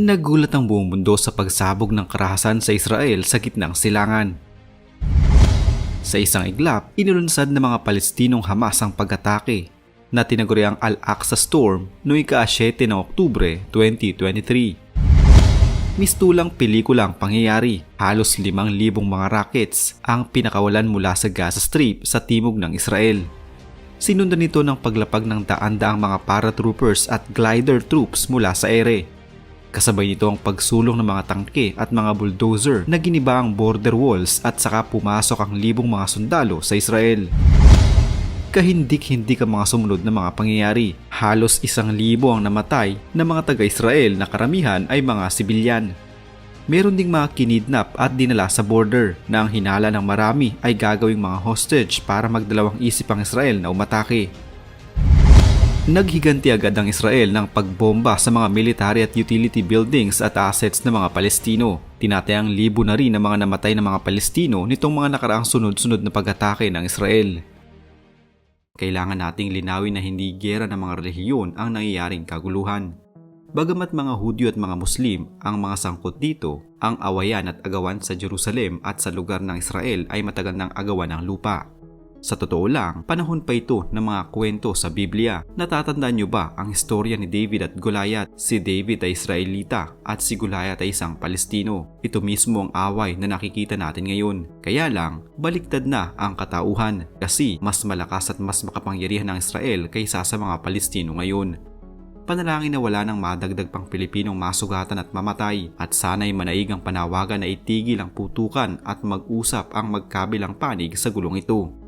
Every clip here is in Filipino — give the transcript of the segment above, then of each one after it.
Nagulat ang buong mundo sa pagsabog ng karahasan sa Israel sa gitnang silangan. Sa isang iglap, inulunsad ng mga Palestinong Hamas ang pag-atake na tinaguri ang Al-Aqsa Storm noong ika-7 ng Oktubre 2023. Mistulang pelikulang pangyayari, halos 5,000 mga rockets ang pinakawalan mula sa Gaza Strip sa timog ng Israel. Sinundan nito ng paglapag ng daan-daang mga paratroopers at glider troops mula sa ere. Kasabay nito ang pagsulong ng mga tangke at mga bulldozer na giniba ang border walls at saka pumasok ang libong mga sundalo sa Israel. Kahindik-hindik ang mga sumunod na mga pangyayari. Halos isang libo ang namatay na mga taga-Israel na karamihan ay mga sibilyan. Meron ding mga kinidnap at dinala sa border na ang hinala ng marami ay gagawing mga hostage para magdalawang isip ang Israel na umatake. Naghiganti agad ang Israel ng pagbomba sa mga military at utility buildings at assets ng mga Palestino. Tinatayang libo na rin ang mga namatay ng mga Palestino nitong mga nakaraang sunod-sunod na pag-atake ng Israel. Kailangan nating linawin na hindi gera ng mga relihiyon ang nangyayaring kaguluhan. Bagamat mga Hudyo at mga Muslim ang mga sangkot dito, ang awayan at agawan sa Jerusalem at sa lugar ng Israel ay matagal ng agawan ng lupa. Sa totoo lang, panahon pa ito ng mga kwento sa Biblia. Natatandaan niyo ba ang istorya ni David at Goliath? Si David ay Israelita at si Goliath ay isang Palestino. Ito mismo ang away na nakikita natin ngayon. Kaya lang, baliktad na ang katauhan kasi mas malakas at mas makapangyarihan ng Israel kaysa sa mga Palestino ngayon panalangin na wala nang madagdag pang Pilipinong masugatan at mamatay at sana'y manaig ang panawagan na itigil ang putukan at mag-usap ang magkabilang panig sa gulong ito.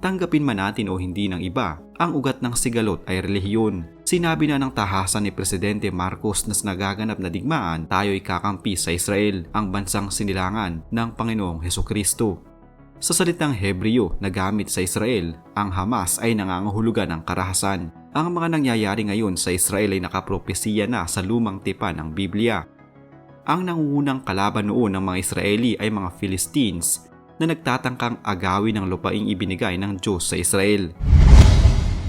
Tanggapin man natin o hindi ng iba, ang ugat ng sigalot ay relihiyon. Sinabi na ng tahasan ni Presidente Marcos na sa nagaganap na digmaan, tayo'y kakampi sa Israel, ang bansang sinilangan ng Panginoong Heso Kristo. Sa salitang Hebreo na gamit sa Israel, ang Hamas ay nangangahulugan ng karahasan. Ang mga nangyayari ngayon sa Israel ay nakapropesiya na sa lumang tipan ng Biblia. Ang nangungunang kalaban noon ng mga Israeli ay mga Philistines na nagtatangkang agawin ang lupaing ibinigay ng Diyos sa Israel.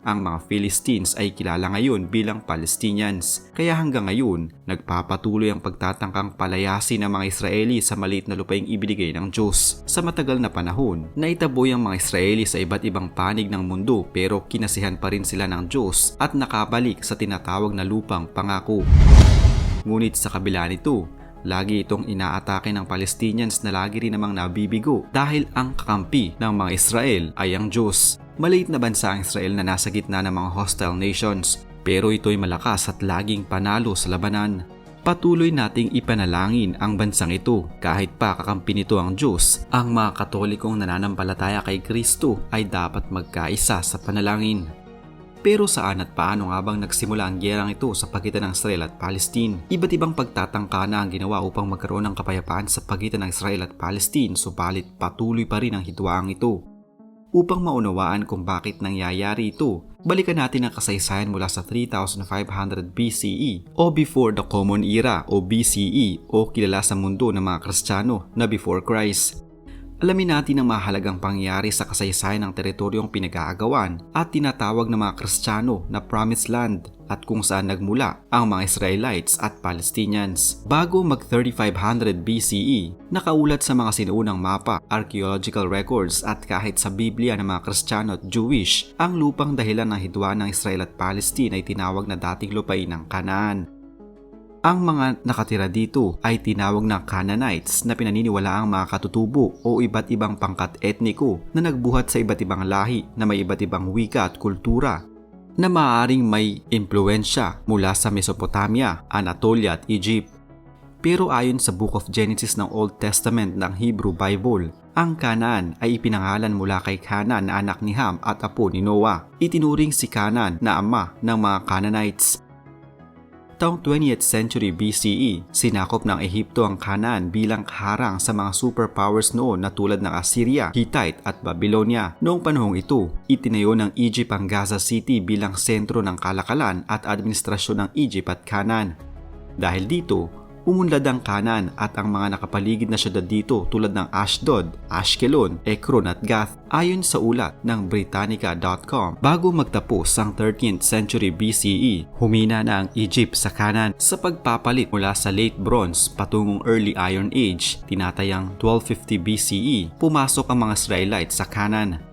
Ang mga Philistines ay kilala ngayon bilang Palestinians, kaya hanggang ngayon, nagpapatuloy ang pagtatangkang palayasin ng mga Israeli sa maliit na lupaing ibinigay ng Diyos. Sa matagal na panahon, naitaboy ang mga Israeli sa iba't ibang panig ng mundo pero kinasihan pa rin sila ng Diyos at nakabalik sa tinatawag na lupang pangako. Ngunit sa kabila nito, Lagi itong inaatake ng Palestinians na lagi rin namang nabibigo dahil ang kakampi ng mga Israel ay ang Diyos. Maliit na bansa ang Israel na nasa gitna ng mga hostile nations pero ito'y malakas at laging panalo sa labanan. Patuloy nating ipanalangin ang bansang ito kahit pa kakampi nito ang Diyos. Ang mga katolikong nananampalataya kay Kristo ay dapat magkaisa sa panalangin. Pero saan at paano nga bang nagsimula ang gyerang ito sa pagitan ng Israel at Palestine? Iba't ibang pagtatangka na ang ginawa upang magkaroon ng kapayapaan sa pagitan ng Israel at Palestine subalit patuloy pa rin ang hitwaang ito. Upang maunawaan kung bakit nangyayari ito, balikan natin ang kasaysayan mula sa 3500 BCE o before the Common Era o BCE o kilala sa mundo ng mga Kristiyano na before Christ. Alamin natin ang mahalagang pangyayari sa kasaysayan ng teritoryong pinag-aagawan at tinatawag ng mga Kristiyano na Promised Land at kung saan nagmula ang mga Israelites at Palestinians. Bago mag 3500 BCE, nakaulat sa mga sinuunang mapa, archaeological records at kahit sa Biblia ng mga Kristiyano at Jewish, ang lupang dahilan ng hidwaan ng Israel at Palestine ay tinawag na dating lupain ng Kanaan ang mga nakatira dito ay tinawag na Canaanites na pinaniniwala ang mga katutubo o iba't ibang pangkat etniko na nagbuhat sa iba't ibang lahi na may iba't ibang wika at kultura na maaaring may impluensya mula sa Mesopotamia, Anatolia at Egypt. Pero ayon sa Book of Genesis ng Old Testament ng Hebrew Bible, ang Canaan ay ipinangalan mula kay Canaan na anak ni Ham at apo ni Noah. Itinuring si Canaan na ama ng mga Canaanites taong 20th century BCE, sinakop ng Ehipto ang Canaan bilang harang sa mga superpowers noon na tulad ng Assyria, Hittite at Babylonia. Noong panahong ito, itinayo ng Egypt ang Gaza City bilang sentro ng kalakalan at administrasyon ng Egypt at Canaan. Dahil dito, Umunlad ang Kanan at ang mga nakapaligid na syudad dito tulad ng Ashdod, Ashkelon, Ekron at Gath ayon sa ulat ng Britannica.com. Bago magtapos ang 13th century BCE, humina na ang Egypt sa Kanan sa pagpapalit mula sa Late Bronze patungong Early Iron Age, tinatayang 1250 BCE, pumasok ang mga Israelites sa Kanan.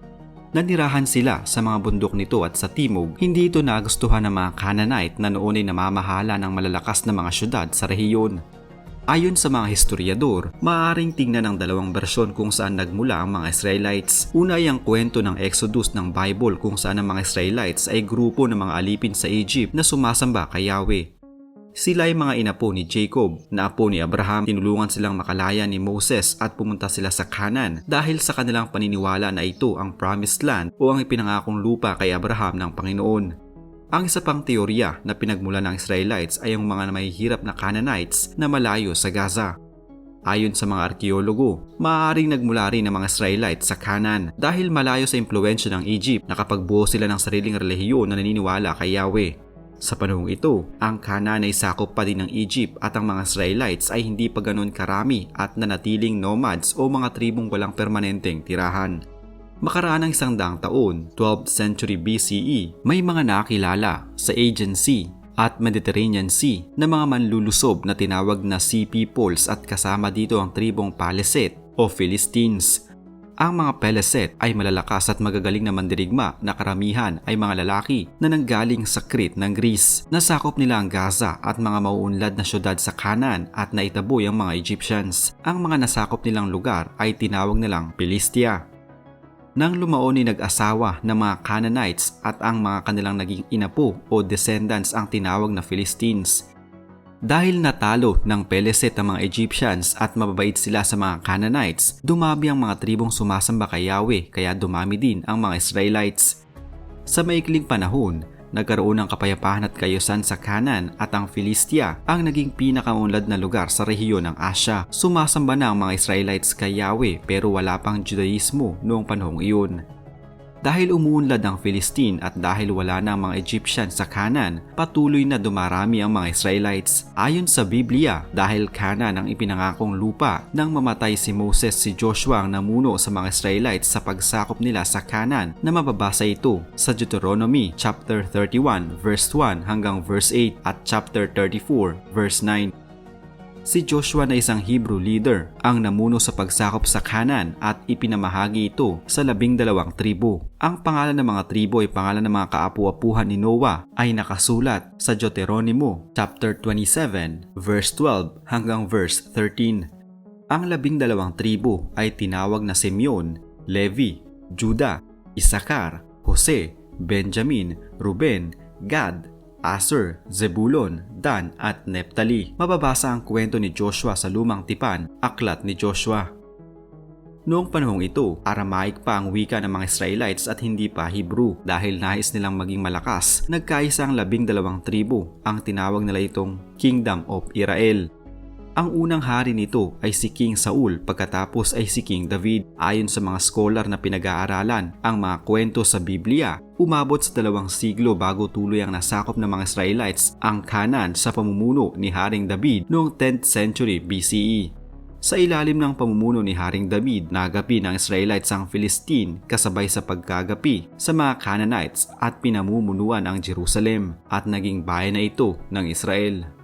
Nanirahan sila sa mga bundok nito at sa timog, hindi ito nagustuhan ng mga Canaanite na noon ay namamahala ng malalakas na mga syudad sa rehiyon. Ayon sa mga historiador, maaaring tingnan ang dalawang bersyon kung saan nagmula ang mga Israelites. Una ay ang kwento ng Exodus ng Bible kung saan ang mga Israelites ay grupo ng mga alipin sa Egypt na sumasamba kay Yahweh. Sila ay mga inapo ni Jacob, na apo ni Abraham. Tinulungan silang makalaya ni Moses at pumunta sila sa Canaan dahil sa kanilang paniniwala na ito ang promised land o ang ipinangakong lupa kay Abraham ng Panginoon. Ang isa pang teorya na pinagmula ng Israelites ay ang mga mahihirap na Canaanites na malayo sa Gaza. Ayon sa mga arkeologo, maaaring nagmula rin ang mga Israelites sa Canaan dahil malayo sa impluensya ng Egypt nakapagbuo sila ng sariling relihiyon na naniniwala kay Yahweh. Sa panahong ito, ang Canaan ay sakop pa din ng Egypt at ang mga Israelites ay hindi pa ganon karami at nanatiling nomads o mga tribong walang permanenteng tirahan. Makaraan ng isang daang taon, 12th century BCE, may mga nakilala sa Aegean Sea at Mediterranean Sea na mga manlulusob na tinawag na Sea Peoples at kasama dito ang tribong Paliset o Philistines ang mga Peleset ay malalakas at magagaling na mandirigma na karamihan ay mga lalaki na nanggaling sa Crete ng Greece. Nasakop nila ang Gaza at mga mauunlad na syudad sa Canaan at naitaboy ang mga Egyptians. Ang mga nasakop nilang lugar ay tinawag nilang Philistia. Nang lumaon ni nag-asawa ng mga Canaanites at ang mga kanilang naging inapo o descendants ang tinawag na Philistines. Dahil natalo ng Peleset ang mga Egyptians at mababait sila sa mga Canaanites, dumami ang mga tribong sumasamba kay Yahweh kaya dumami din ang mga Israelites. Sa maikling panahon, nagkaroon ng kapayapaan at kayosan sa Canaan at ang Philistia ang naging pinakaunlad na lugar sa rehiyon ng Asya. Sumasamba na ang mga Israelites kay Yahweh pero wala pang Judaismo noong panahong iyon. Dahil umuunlad ang Philistine at dahil wala na ang mga Egyptian sa Canaan, patuloy na dumarami ang mga Israelites. Ayon sa Biblia, dahil Canaan ang ipinangakong lupa, nang mamatay si Moses si Joshua ang namuno sa mga Israelites sa pagsakop nila sa Canaan na mababasa ito sa Deuteronomy chapter 31 verse 1 hanggang verse 8 at chapter 34 verse 9. Si Joshua na isang Hebrew leader ang namuno sa pagsakop sa Canaan at ipinamahagi ito sa labing dalawang tribo. Ang pangalan ng mga tribo ay pangalan ng mga kaapu-apuhan ni Noah ay nakasulat sa Deuteronomy chapter 27 verse 12 hanggang verse 13. Ang labing dalawang tribo ay tinawag na Simeon, Levi, Judah, Isakar, Jose, Benjamin, Ruben, Gad, Aser, Zebulon, Dan at Neptali. Mababasa ang kwento ni Joshua sa lumang tipan, Aklat ni Joshua. Noong panahong ito, Aramaic pa ang wika ng mga Israelites at hindi pa Hebrew dahil nais nilang maging malakas. Nagkaisa ang labing dalawang tribo, ang tinawag nila itong Kingdom of Israel. Ang unang hari nito ay si King Saul pagkatapos ay si King David. Ayon sa mga scholar na pinag-aaralan, ang mga kwento sa Biblia, umabot sa dalawang siglo bago tuloy ang nasakop ng mga Israelites ang Canaan sa pamumuno ni Haring David noong 10th century BCE. Sa ilalim ng pamumuno ni Haring David, nagapi ng Israelites ang Philistine kasabay sa pagkagapi sa mga Canaanites at pinamumunuan ang Jerusalem at naging bayan na ito ng Israel.